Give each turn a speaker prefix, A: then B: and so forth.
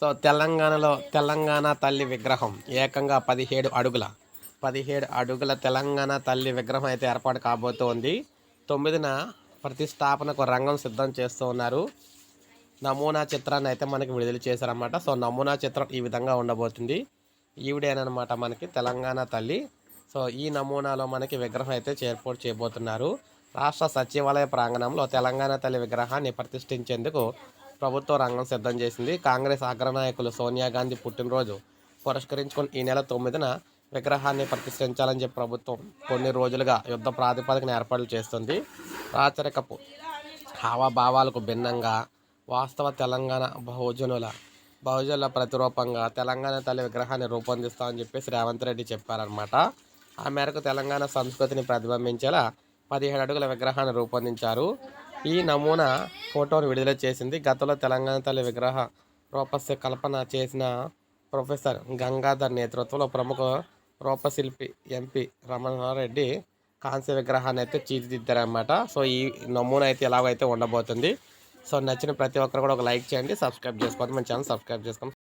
A: So తెలంగాణలో తెలంగాణ తల్లి విగ్రహం ఏకంగా పదిహేడు అడుగుల పదిహేడు అడుగుల తెలంగాణ తల్లి విగ్రహం అయితే ఏర్పాటు కాబోతోంది. తొమ్మిదిన ప్రతిష్టాపనకు రంగం సిద్ధం చేస్తూ ఉన్నారు. నమూనా చిత్రాన్ని అయితే మనకి విడుదల చేశారన్నమాట. సో నమూనా చిత్రం ఈ విధంగా ఉండబోతుంది. ఈవిడేనమాట మనకి తెలంగాణ తల్లి. సో ఈ నమూనాలో మనకి విగ్రహం అయితే ఏర్పాటు చేయబోతున్నారు. రాష్ట్ర సచివాలయ ప్రాంగణంలో తెలంగాణ తల్లి విగ్రహాన్ని ప్రతిష్ఠించేందుకు ప్రభుత్వ రంగం సిద్ధం చేసింది. కాంగ్రెస్ అగ్రనాయకులు సోనియా గాంధీ పుట్టినరోజు పురస్కరించుకొని ఈ నెల తొమ్మిదిన విగ్రహాన్ని ప్రతిష్ఠించాలని చెప్పి ప్రభుత్వం కొన్ని రోజులుగా యుద్ధ ప్రాతిపదికన ఏర్పాట్లు చేస్తుంది. రాచరికపు హావభావాలకు భిన్నంగా వాస్తవ తెలంగాణ బహుజనుల బహుజనుల ప్రతిరూపంగా తెలంగాణ తల్లి విగ్రహాన్ని రూపొందిస్తామని చెప్పేసి రేవంత్ రెడ్డి చెప్పారనమాట ఆ మేరకు తెలంగాణ సంస్కృతిని ప్రతిబింబించేలా పదిహేడు అడుగుల విగ్రహాన్ని రూపొందించారు. ఈ నమూనా ఫోటోను విడుదల చేసింది గతంలో తెలంగాణ తల్లి విగ్రహ రూపస్య కల్పన చేసిన ప్రొఫెసర్ గంగాధర్ నేతృత్వంలో ప్రముఖ రూపశిల్పి ఎంపీ రమణారెడ్డి కాంస్య విగ్రహాన్ని అయితే తీర్చిదిద్దారనమాట సో ఈ నమూనా అయితే ఎలాగైతే ఉండబోతుంది సో నచ్చిన ప్రతి ఒక్కరు కూడా ఒక లైక్ చేయండి సబ్స్క్రైబ్ చేసుకోండి మన ఛానల్ సబ్స్క్రైబ్ చేసుకోండి.